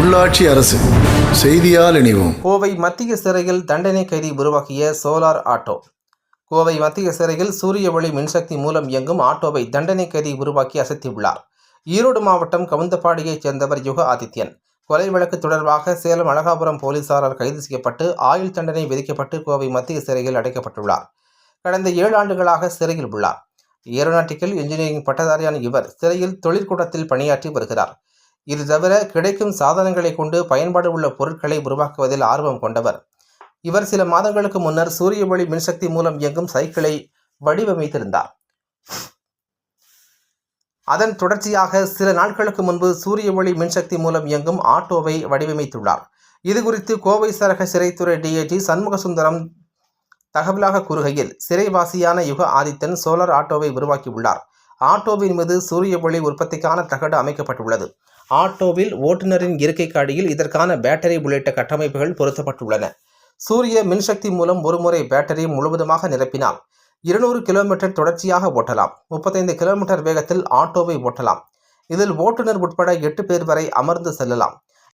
உள்ளாட்சி அரசு செய்தியால் இணைவோம். கோவை மத்திய சிறையில் தண்டனை கைதி உருவாக்கிய சோலார் ஆட்டோ. கோவை மத்திய சிறையில் சூரிய ஒளி மின்சக்தி மூலம் இயங்கும் ஆட்டோவை தண்டனை கைதி உருவாக்கி அசத்தியுள்ளார். ஈரோடு மாவட்டம் கவுந்தப்பாடியைச் சேர்ந்தவர் யுக ஆதித்யன். கொலை வழக்கு தொடர்பாக சேலம் அழகாபுரம் போலீசாரால் கைது செய்யப்பட்டு ஆயுள் தண்டனை விதிக்கப்பட்டு கோவை மத்திய சிறையில் அடைக்கப்பட்டுள்ளார். கடந்த ஏழு ஆண்டுகளாக சிறையில் உள்ளார். ஏரோநாட்டிக்கல் இன்ஜினியரிங் பட்டதாரியான இவர் சிறையில் தொழிற்கூடத்தில் பணியாற்றி வருகிறார். இது தவிர கிடைக்கும் சாதனங்களை கொண்டு பயன்பாடு உள்ள பொருட்களை உருவாக்குவதில் ஆர்வம் கொண்டவர். இவர் சில மாதங்களுக்கு முன்னர் சூரிய ஒளி மின்சக்தி மூலம் இயங்கும் சைக்கிளை வடிவமைத்திருந்தார். அதன் தொடர்ச்சியாக சில நாட்களுக்கு முன்பு சூரிய ஒளி மின்சக்தி மூலம் இயங்கும் ஆட்டோவை வடிவமைத்துள்ளார். இது குறித்து கோவை சரக சிறைத்துறை டிஐஜி சண்முகசுந்தரம் தகவலாக கூறுகையில் சிறைவாசியான யுக ஆதித்தன் சோலார் ஆட்டோவை உருவாக்கியுள்ளார். ஆட்டோவின் மீது சூரிய ஒளி உற்பத்திக்கான தகடு அமைக்கப்பட்டுள்ளது. ஆட்டோவில் ஓட்டுநரின் இருக்கைக்கு அடியில் இதற்கான பேட்டரி உள்ளிட்ட கட்டமைப்புகள் பொருத்தப்பட்டுள்ளன. சூரிய மின்சக்தி மூலம் ஒருமுறை பேட்டரி முழுவதுமாக நிரப்பினால் இருநூறு கிலோமீட்டர் தொடர்ச்சியாக ஓட்டலாம். முப்பத்தைந்து கிலோமீட்டர் வேகத்தில் ஆட்டோவை ஓட்டலாம். இதில் ஓட்டுநர் உட்பட எட்டு பேர் வரை அமர்ந்து செல்லலாம்.